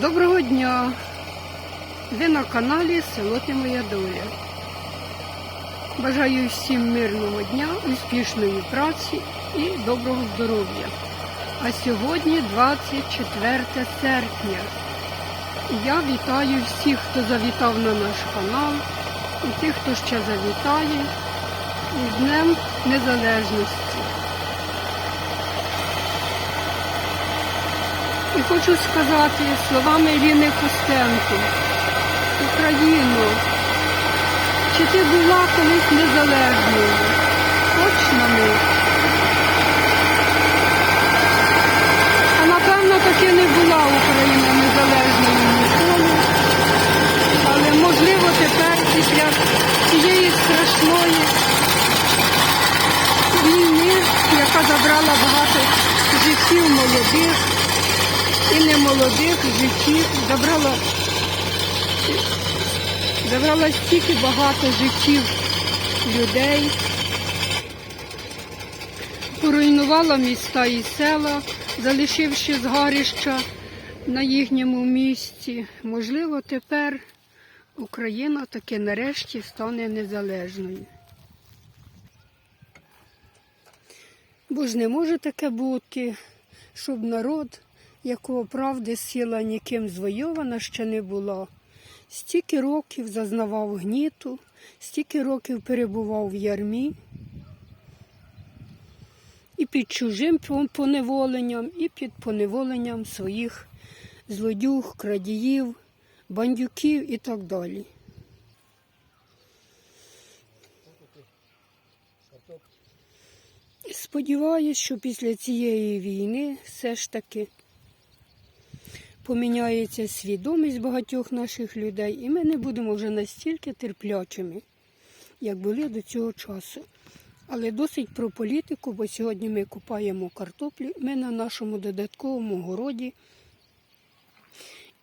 Доброго дня! Ви на каналі Село Ти Моя Доля. Бажаю всім мирного дня, успішної праці і доброго здоров'я. А сьогодні 24 серпня. Я вітаю всіх, хто завітав на наш канал, і тих, хто ще завітає, і з Днем Незалежності. І хочу сказати словами Ірини Костенко, Україно, чи ти була колись незалежною? Точно не. А напевно таки не була Україна незалежною ніколи. Але можливо тепер після цієї страшної війни, яка забрала багато життів молодих і життів, забрала, забрала стільки багато життів людей, поруйнувала міста і села, залишивши згарища на їхньому місці. Можливо, тепер Україна таки нарешті стане незалежною. Бо ж не може таке бути, щоб народ якого правди сила ніким звойована ще не була. Стільки років зазнавав гніту, стільки років перебував в ярмі, і під чужим поневоленням, і під поневоленням своїх злодюг, крадіїв, бандюків і так далі. Сподіваюсь, що після цієї війни все ж таки поміняється свідомість багатьох наших людей, і ми не будемо вже настільки терплячими, як були до цього часу. Але досить про політику, бо сьогодні ми купаємо картоплю. Ми на нашому додатковому городі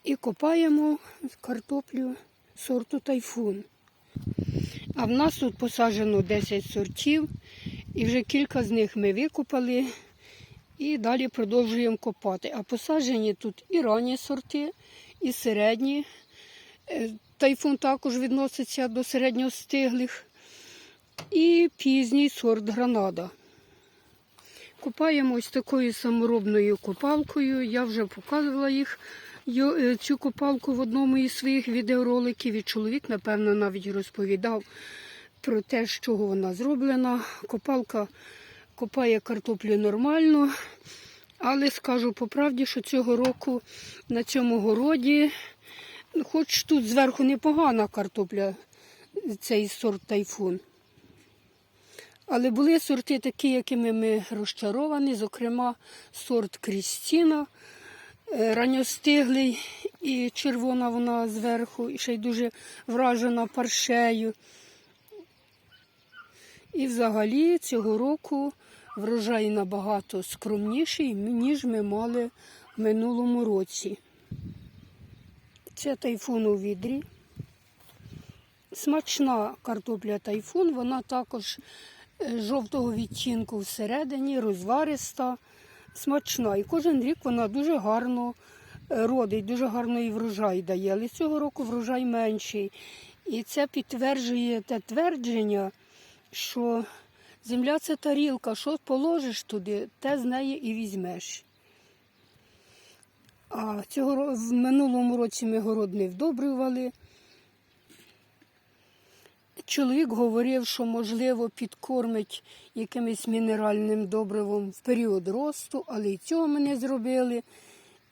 і копаємо картоплю сорту тайфун. А в нас тут посаджено 10 сортів, і вже кілька з них ми викопали. І далі продовжуємо копати. А посаджені тут і ранні сорти, і середні. Е, Тайфун також відноситься до середньостиглих. І пізній сорт гранада. Копаємо ось такою саморобною копалкою. Я вже показувала їх е, цю копалку в одному із своїх відеороликів. І чоловік, напевно, навіть розповідав про те, з чого вона зроблена. Копалка копає картоплю нормально, але скажу по правді, що цього року на цьому городі, хоч тут зверху непогана картопля, цей сорт тайфун. Але були сорти такі, якими ми розчаровані, зокрема, сорт Крістіна, е, ранньостиглий і червона вона зверху, і ще й дуже вражена паршею. І взагалі цього року врожай набагато скромніший, ніж ми мали в минулому році. Це тайфун у відрі. Смачна картопля тайфун, вона також е, жовтого відтінку всередині, розвариста, смачна. І кожен рік вона дуже гарно е, родить, дуже гарний врожай дає. Але цього року врожай менший. І це підтверджує те твердження, що Земля це тарілка, що положиш туди, те з неї і візьмеш. А цього в минулому році ми город не вдобрювали. Чоловік говорив, що, можливо, підкормить якимось мінеральним добривом в період росту, але і цього ми не зробили.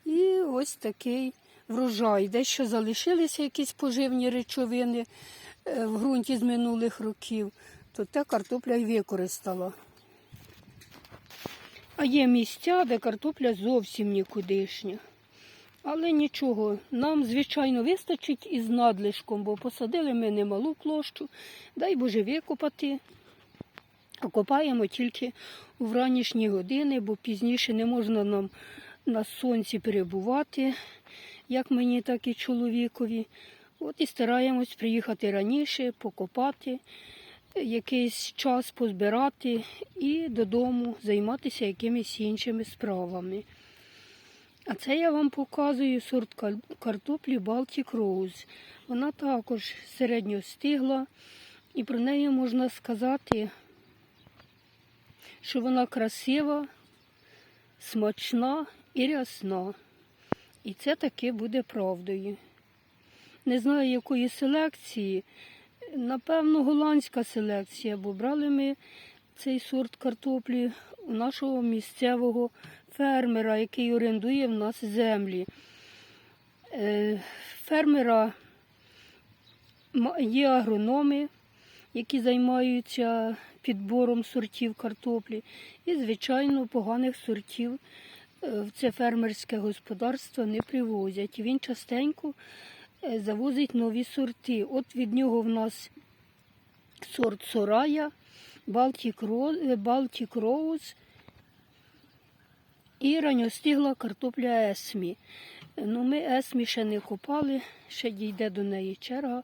І ось такий врожай. Дещо залишилися якісь поживні речовини е, в ґрунті з минулих років то те картопля й використала. А є місця, де картопля зовсім нікудишня. Але нічого, нам, звичайно, вистачить із надлишком, бо посадили ми немалу площу, дай Боже викопати. А копаємо тільки в ранішні години, бо пізніше не можна нам на сонці перебувати, як мені, так і чоловікові. От і стараємось приїхати раніше, покопати якийсь час позбирати і додому займатися якимись іншими справами. А це я вам показую сорт картоплі Baltic Rose. Вона також середньо стигла, і про неї можна сказати, що вона красива, смачна і рясна. І це таки буде правдою. Не знаю, якої селекції. Напевно, голландська селекція, бо брали ми цей сорт картоплі у нашого місцевого фермера, який орендує в нас землі. Е, Фермера є агрономи, які займаються підбором сортів картоплі, і, звичайно, поганих сортів е, в це фермерське господарство не привозять. Він частенько завозить нові сорти. От від нього в нас сорт Сорая, Baltic Ro- е, і ранньостигла картопля Есмі. Ну, ми Есмі ще не копали, ще дійде до неї черга.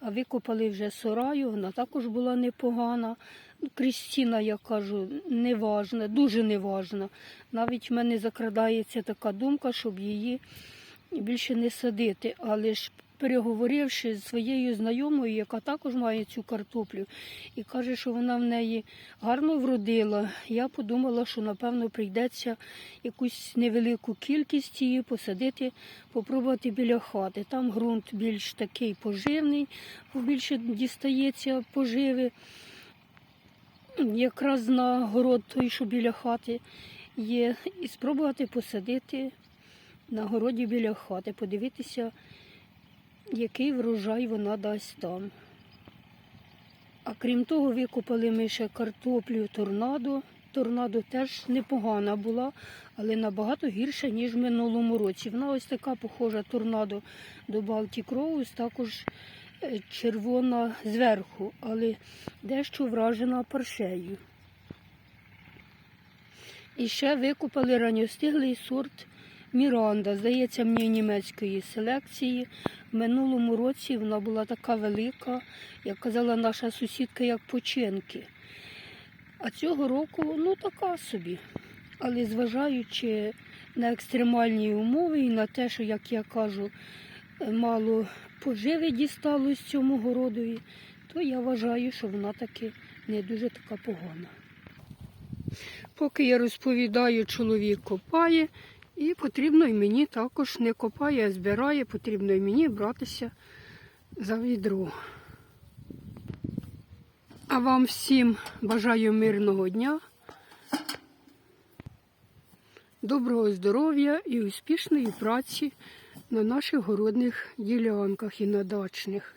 А викопали вже сораю, вона також була непогана. Ну, Крістіна, я кажу, неважна, дуже неважна. Навіть в мене закрадається така думка, щоб її більше не садити. Але ж переговоривши з своєю знайомою, яка також має цю картоплю, і каже, що вона в неї гарно вродила, я подумала, що напевно прийдеться якусь невелику кількість її посадити, попробувати біля хати. Там ґрунт більш такий поживний, бо більше дістається поживи. Якраз на город той, що біля хати є, і спробувати посадити на городі біля хати, подивитися, який врожай вона дасть там. А крім того, викопали ми ще картоплю торнадо. Торнадо теж непогана була, але набагато гірша, ніж в минулому році. Вона ось така похожа торнадо до Baltic також е, червона зверху, але дещо вражена паршею. І ще викопали ранньостиглий сорт Міранда, здається, мені німецької селекції. В минулому році вона була така велика, як казала наша сусідка, як починки. А цього року ну така собі. Але зважаючи на екстремальні умови і на те, що, як я кажу, мало поживи дісталось цьому городові, то я вважаю, що вона таки не дуже така погана. Поки я розповідаю, чоловік копає, і потрібно і мені також не копає, а збирає, потрібно і мені братися за відро. А вам всім бажаю мирного дня, доброго здоров'я і успішної праці на наших городних ділянках і на дачних.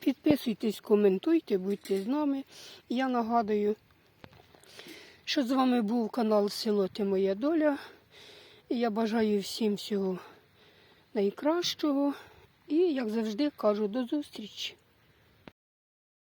Підписуйтесь, коментуйте, будьте з нами. Я нагадую, що з вами був канал Село Ти Моя Доля. І я бажаю всім всього найкращого. І, як завжди, кажу, до зустрічі.